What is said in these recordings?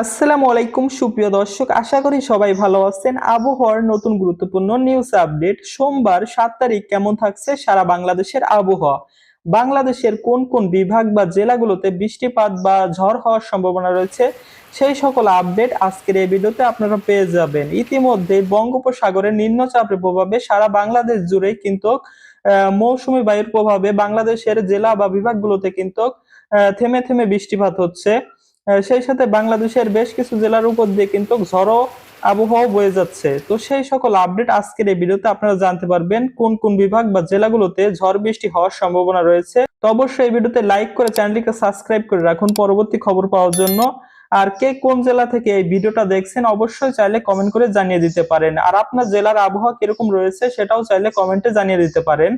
আসসালামু আলাইকুম, সুপ্রিয় দর্শক। আশা করি সবাই ভালো আছেন। আবহাওয়ার নতুন গুরুত্বপূর্ণ নিউজ আপডেট সোমবার সাত তারিখ কেমন থাকছে সারা বাংলাদেশের আবহাওয়া? বাংলাদেশের কোন কোন বিভাগ বা জেলাগুলোতে বৃষ্টিপাত বা ঝড় হওয়ার সম্ভাবনা রয়েছে? সেই সকল আপডেট আজকের এই ভিডিওতে আপনারা পেয়ে যাবেন। ইতিমধ্যে বঙ্গোপসাগরের নিম্নচাপের প্রভাবে সারা বাংলাদেশ জুড়ে কিন্তু মৌসুমী বায়ুর প্রভাবে বাংলাদেশের জেলা বা বিভাগগুলোতে কিন্তু থেমে থেমে বৃষ্টিপাত হচ্ছে। সেই সাথে বাংলাদেশের বেশ কিছু জেলার উপর দিয়ে কিন্তু ঝড়ো আবহাওয়া বয়ে যাচ্ছে। তো সেই সকল আপডেট আজকের এই ভিডিওতে আপনারা জানতে পারবেন কোন কোন বিভাগ বা জেলাগুলোতে ঝড় বৃষ্টি হওয়ার সম্ভাবনা রয়েছে। তো অবশ্যই এই ভিডিওতে লাইক করে চ্যানেলটিকে সাবস্ক্রাইব করে রাখুন পরবর্তী খবর পাওয়ার জন্য। আর কে কোন জেলা থেকে এই ভিডিওটা দেখছেন অবশ্যই চাইলে কমেন্ট করে জানিয়ে দিতে পারেন। আর আপনার জেলার আবহাওয়া কীরকম রয়েছে সেটাও চাইলে কমেন্টে জানিয়ে দিতে পারেন।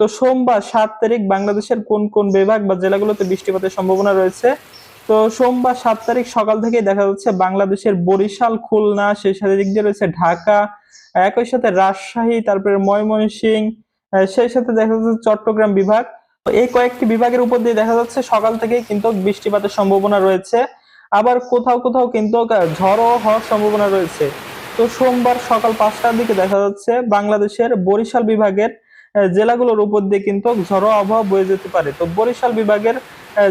তো সোমবার সাত তারিখ বাংলাদেশের কোন কোন বিভাগ বা জেলাগুলোতে বৃষ্টিপাতের সম্ভাবনা রয়েছে তো সোমবার সাত তারিখ সকাল থেকেই দেখা যাচ্ছে বাংলাদেশের বরিশাল খুলনা সেই সাথে দিক দিয়ে রয়েছে ঢাকা একই সাথে রাজশাহী তারপরে ময়মনসিংহ আহ, সেই সাথে দেখা যাচ্ছে চট্টগ্রাম বিভাগ। এই কয়েকটি বিভাগের উপর দিয়ে দেখা যাচ্ছে সকাল থেকেই কিন্তু বৃষ্টিপাতের সম্ভাবনা রয়েছে। আবার কোথাও কোথাও কিন্তু ঝড়ও হওয়ার সম্ভাবনা রয়েছে। তো সোমবার সকাল পাঁচটার দিকে দেখা যাচ্ছে বাংলাদেশের বরিশাল বিভাগের জেলাগুলোর উপর দিয়ে কিন্তু ঝড়ো আবহাওয়া বয়ে যেতে পারে। তো বরিশাল বিভাগের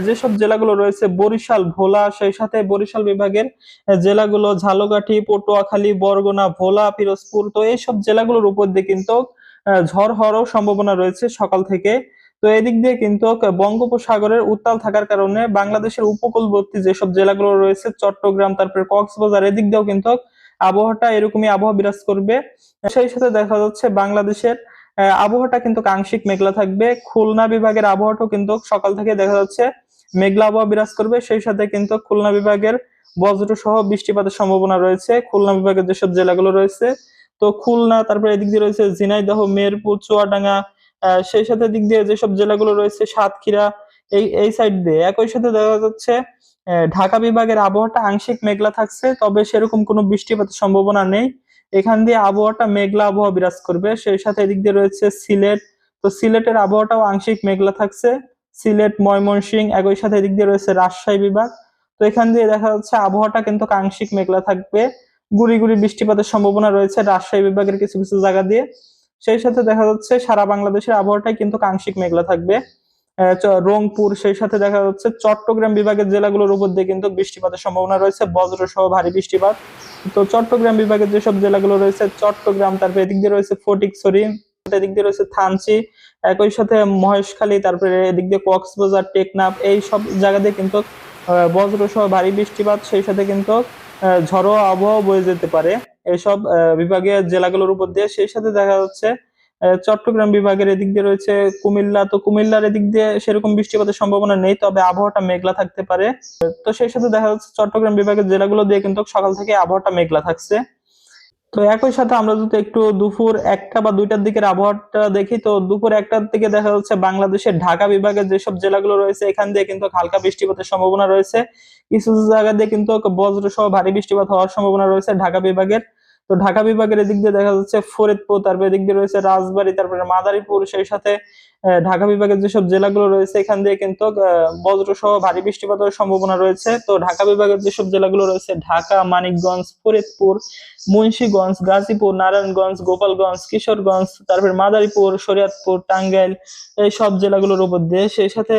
যেসব জেলাগুলো রয়েছে, বরিশাল, ভোলা, সেই সাথে বরিশাল বিভাগের জেলাগুলো ঝালকাঠি, পটুয়াখালী, বরগুনা, ভোলা, পিরোজপুর, তো এইসব জেলাগুলোর উপর দিয়ে কিন্তু ঝড় হওয়ারও সম্ভাবনা রয়েছে সকাল থেকে। তো এদিক দিয়ে কিন্তু, বঙ্গোপসাগরের উত্তাল থাকার কারণে বাংলাদেশের উপকূলবর্তী যেসব জেলাগুলো রয়েছে, চট্টগ্রাম, তারপরে কক্সবাজার, এদিক দিয়েও কিন্তু আবহাওয়াটা এরকমই আবহাওয়া বিরাজ করবে। সেই সাথে দেখা যাচ্ছে বাংলাদেশের আবহাওয়াটা কিন্তু আংশিক মেঘলা থাকবে। খুলনা বিভাগের আবহাওয়াটাও কিন্তু সকাল থেকে দেখা যাচ্ছে মেঘলা আবহাওয়া বিরাজ করবে। সেই সাথে কিন্তু খুলনা বিভাগের বজ্র সহ বৃষ্টিপাতের সম্ভাবনা রয়েছে। খুলনা বিভাগের যেসব জেলাগুলো রয়েছে, তো খুলনা, তারপরে এদিক দিয়ে রয়েছে ঝিনাইদহ মেরপুর চুয়াডাঙ্গা সেই সাথে দিক দিয়ে যেসব জেলাগুলো রয়েছে, সাতক্ষীরা, এই এই সাইড দিয়ে। একই সাথে দেখা যাচ্ছে ঢাকা বিভাগের আবহাওয়াটা আংশিক মেঘলা থাকছে, তবে সেরকম কোনো বৃষ্টিপাতের সম্ভাবনা নেই। এখান দিয়ে আবহাওয়াটা মেঘলা আবহাওয়া বিরাজ করবে। সেই সাথে এদিক দিয়ে রয়েছে সিলেট। তো সিলেটের আবহাওয়াটাও আংশিক মেঘলা থাকছে। সিলেট ময়মনসিং একই সাথে এদিক দিয়ে রয়েছে রাজশাহী বিভাগ। তো এখান দিয়ে দেখা যাচ্ছে আবহাওয়াটা কিন্তু আংশিক মেঘলা থাকবে। গুড়ি গুড়ি বৃষ্টিপাতের সম্ভাবনা রয়েছে রাজশাহী বিভাগের কিছু কিছু জায়গা দিয়ে। সেই সাথে দেখা যাচ্ছে সারা বাংলাদেশের আবহাওয়াটাই কিন্তু আংশিক মেঘলা থাকবে। রংপুর সেই সাথে দেখা যাচ্ছে চট্টগ্রাম বিভাগের জেলাগুলোর উপর দিয়ে কিন্তু বৃষ্টিপাতের সম্ভাবনা রয়েছে বজ্র সহ ভারী বৃষ্টিপাত। তো চট্টগ্রাম বিভাগের যেসব জেলাগুলো রয়েছে চট্টগ্রাম তারপরে এদিক দিয়ে রয়েছে ফটিকছড়ি এদিক দিয়ে রয়েছে থানচি একই সাথে মহেশখালী তারপরে এদিক দিয়ে কক্সবাজার টেকনাফ এই সব জায়গা দিয়ে কিন্তু বজ্র সহ ভারী বৃষ্টিপাত সেই সাথে কিন্তু ঝড়ো আবহাওয়া বয়ে যেতে পারে। এইসব আহ, বিভাগীয় জেলাগুলোর উপর দিয়ে সেই সাথে দেখা যাচ্ছে চট্টগ্রাম বিভাগের এদিক দিয়ে রয়েছে কুমিল্লা। তো কুমিল্লার এদিক দিয়ে সেরকম বৃষ্টিপাতের সম্ভাবনা নেই, তবে আবহাওয়াটা মেঘলা থাকতে পারে। তো সেই সাথে দেখা যাচ্ছে চট্টগ্রাম বিভাগের জেলাগুলো দিয়ে কিন্তু সকাল থেকে আবহাওয়াটা মেঘলা থাকছে। তো একই সাথে আমরা যদি একটু দুপুর একটা বা দুইটার দিকের আবহাওয়াটা দেখি, তো দুপুর একটার দিকে দেখা যাচ্ছে বাংলাদেশের ঢাকা বিভাগের যেসব জেলাগুলো রয়েছে, এখান দিয়ে কিন্তু হালকা বৃষ্টিপাতের সম্ভাবনা রয়েছে। কিছু কিছু জায়গা দিয়ে কিন্তু বজ্র সহ ভারী বৃষ্টিপাত হওয়ার সম্ভাবনা রয়েছে ঢাকা বিভাগের। তো ঢাকা বিভাগের এদিক দিয়ে দেখা যাচ্ছে ফরিদপুর, তারপরে এদিক দিয়ে রয়েছে রাজবাড়ী, তারপরে মাদারীপুর, সেই সাথে ঢাকা বিভাগের যেসব জেলাগুলো রয়েছে, এখান দিয়ে কিন্তু বজ্র সহ ভারী বৃষ্টিপাতের সম্ভাবনা রয়েছে। তো ঢাকা বিভাগের যেসব জেলাগুলো রয়েছে, ঢাকা, মানিকগঞ্জ, ফরিদপুর, মুন্সিগঞ্জ, গাজীপুর, নারায়ণগঞ্জ, গোপালগঞ্জ, কিশোরগঞ্জ, তারপরে মাদারীপুর, শরীয়তপুর, টাঙ্গাইল, এই সব জেলাগুলোর উপর দিয়ে, সেই সাথে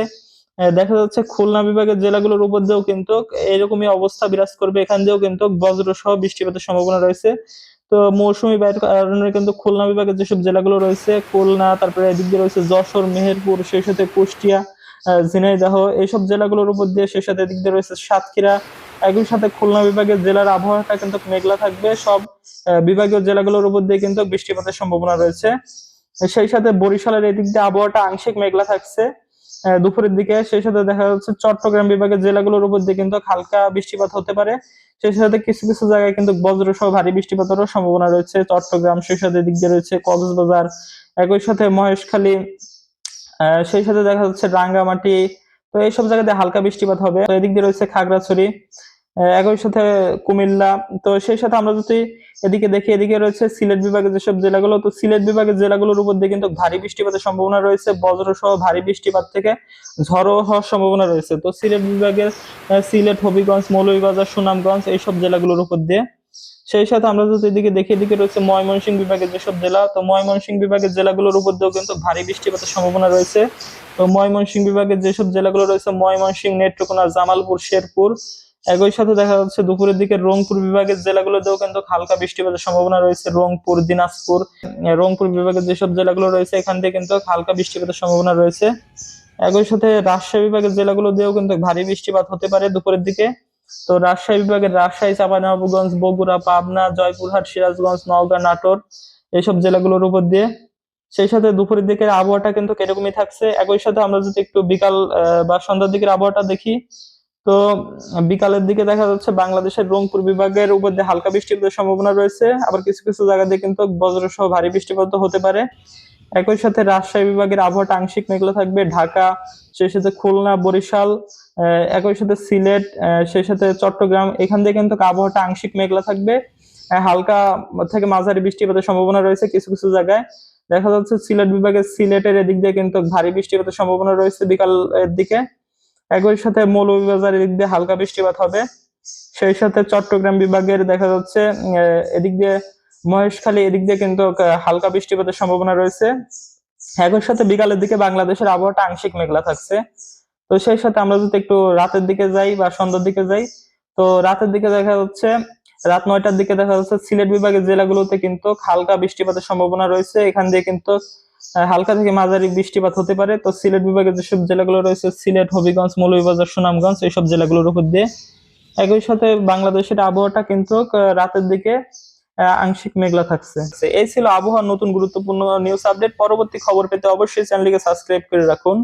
দেখা যাচ্ছে খুলনা বিভাগের জেলাগুলোর উপর দিয়েও কিন্তু এরকমই অবস্থা বিরাজ করবে। এখান দিয়েও কিন্তু বজ্র সহ বৃষ্টিপাতের সম্ভাবনা রয়েছে। তো মৌসুমী বায়ুর কারণে কিন্তু খুলনা বিভাগের যেসব জেলাগুলো রয়েছে, খুলনা, তারপরে এদিক দিয়ে রয়েছে যশোর, মেহেরপুর, সেই সাথে কুষ্টিয়া ঝিনাইদহ, এইসব জেলাগুলোর উপর দিয়ে সেই সাথে এদিক দিয়ে রয়েছে সাতক্ষীরা। একই সাথে খুলনা বিভাগের জেলার আবহাওয়াটা কিন্তু মেঘলা থাকবে। সব বিভাগীয় জেলাগুলোর উপর দিয়ে কিন্তু বৃষ্টিপাতের সম্ভাবনা রয়েছে। সেই সাথে বরিশালের এদিক দিয়ে আবহাওয়াটা আংশিক মেঘলা থাকছে। দুপুরের দিকে। সেই সাথে দেখা যাচ্ছে চট্টগ্রাম বিভাগের জেলাগুলোর উপর দিয়ে কিন্তু হালকা বৃষ্টিপাত হতে পারে। সেই সাথে কিছু কিছু জায়গায় কিন্তু বজ্র সহ ভারী বৃষ্টিপাতেরও সম্ভাবনা রয়েছে। চট্টগ্রাম, সেই সাথে দিক দিয়ে রয়েছে কক্সবাজার, একই সাথে মহেশখালী সেই সাথে দেখা যাচ্ছে রাঙ্গামাটি। তো এইসব জায়গাতে হালকা বৃষ্টিপাত হবে। এদিক দিয়ে রয়েছে খাগড়াছড়ি। একই সাথে কুমিল্লা। তো সেই সাথে আমরা যদি এদিকে দেখি, এদিকে রয়েছে সিলেট বিভাগের যেসব জেলাগুলো, তো সিলেট বিভাগের জেলাগুলোর উপর দিয়ে কিন্তু ভারী বৃষ্টিপাতের সম্ভাবনা রয়েছে। বজ্র সহ ভারী বৃষ্টিপাত থেকে ঝড়ো হওয়ার সম্ভাবনা রয়েছে। তো সিলেট বিভাগের সিলেট, হবিগঞ্জ, মৌলভীবাজার, সুনামগঞ্জ এইসব জেলাগুলোর উপর দিয়ে। সেই সাথে আমরা যদি এদিকে দেখি, এদিকে রয়েছে ময়মনসিংহ বিভাগের যেসব জেলা, তো ময়মনসিংহ বিভাগের জেলাগুলোর উপর দিয়েও কিন্তু ভারী বৃষ্টিপাতের সম্ভাবনা রয়েছে। তো ময়মনসিংহ বিভাগের যেসব জেলাগুলো রয়েছে, ময়মনসিংহ, নেত্রকোনা, জামালপুর, শেরপুর একই সাথে দেখা যাচ্ছে দুপুরের দিকে রংপুর বিভাগের জেলাগুলোতেও কিন্তু হালকা বৃষ্টিপাতের সম্ভাবনা রয়েছে। রংপুর, দিনাজপুর রংপুর বিভাগের যেসব জেলাগুলো রয়েছে, এখান থেকে কিন্তু হালকা বৃষ্টিপাতের সম্ভাবনা রয়েছে। একই সাথে রাজশাহী বিভাগের জেলাগুলো দিয়েও কিন্তু ভারী বৃষ্টিপাত হতে পারে দুপুরের দিকে। তো রাজশাহী বিভাগের রাজশাহী, চাঁপাইনবাবগঞ্জ, বগুড়া, পাবনা, জয়পুরহাট, সিরাজগঞ্জ, নওগাঁ, নাটোর এইসব জেলাগুলোর উপর দিয়ে। সেই সাথে দুপুরের দিকের আবহাওয়াটা কিন্তু এরকমই থাকছে। একই সাথে আমরা যদি একটু বিকাল বা সন্ধ্যার দিকের আবহাওয়াটা দেখি তো বিকালের দিকে দেখা যাচ্ছে বাংলাদেশের রংপুর বিভাগের উপর দিয়ে হালকা বৃষ্টিপাতের সম্ভাবনা রয়েছে, আবার কিছু কিছু জায়গা দিয়ে কিন্তু বজ্রসহ ভারী বৃষ্টিপাত হতে পারে। একই সাথে রাজশাহী বিভাগের আবহাওয়াটা আংশিক মেঘলা থাকবে, ঢাকা, সেই সাথে খুলনা, বরিশাল একই সাথে সিলেট সেই সাথে চট্টগ্রাম, এখান দিয়ে কিন্তু আবহাওয়াটা আংশিক মেঘলা থাকবে। হালকা থেকে মাঝারি বৃষ্টিপাতের সম্ভাবনা রয়েছে কিছু কিছু জায়গায়। দেখা যাচ্ছে সিলেট বিভাগের সিলেটের এদিক দিয়ে কিন্তু ভারী বৃষ্টিপাতের সম্ভাবনা রয়েছে বিকালের দিকে। একই সাথে মৌলভীবাজার এদিক দিয়ে হালকা বৃষ্টিপাত হবে। সেই সাথে চট্টগ্রাম বিভাগের দেখা যাচ্ছে এদিক দিয়ে মহেশখালী, এদিক দিয়ে কিন্তু হালকা বৃষ্টিপাতের সম্ভাবনা রয়েছে। একই সাথে বিকালের দিকে বাংলাদেশের আবহাওয়াটা আংশিক মেঘলা থাকছে। তো সেই সাথে আমরা যদি একটু রাতের দিকে যাই বা সন্ধ্যার দিকে যাই, তো রাতের দিকে দেখা যাচ্ছে, রাত নয়টার দিকে দেখা যাচ্ছে সিলেট বিভাগের জেলাগুলোতে কিন্তু হালকা বৃষ্টিপাতের সম্ভাবনা রয়েছে। এখান দিয়ে কিন্তু হালকা থেকে মাঝারি বৃষ্টিপাত হতে পারে। তো সিলেট বিভাগের যেসব জেলাগুলো রয়েছে, সিলেট, হবিগঞ্জ, মৌলভীবাজার, সুনামগঞ্জ, এইসব জেলাগুলোর উপর দিয়ে। একই সাথে বাংলাদেশের আবহাওয়াটা কিন্তু রাতের দিকে আংশিক মেঘলা থাকছে। এই ছিল আবহাওয়ার নতুন গুরুত্বপূর্ণ নিউজ আপডেট পরবর্তী খবর পেতে অবশ্যই চ্যানেলটিকে সাবস্ক্রাইব করে রাখুন।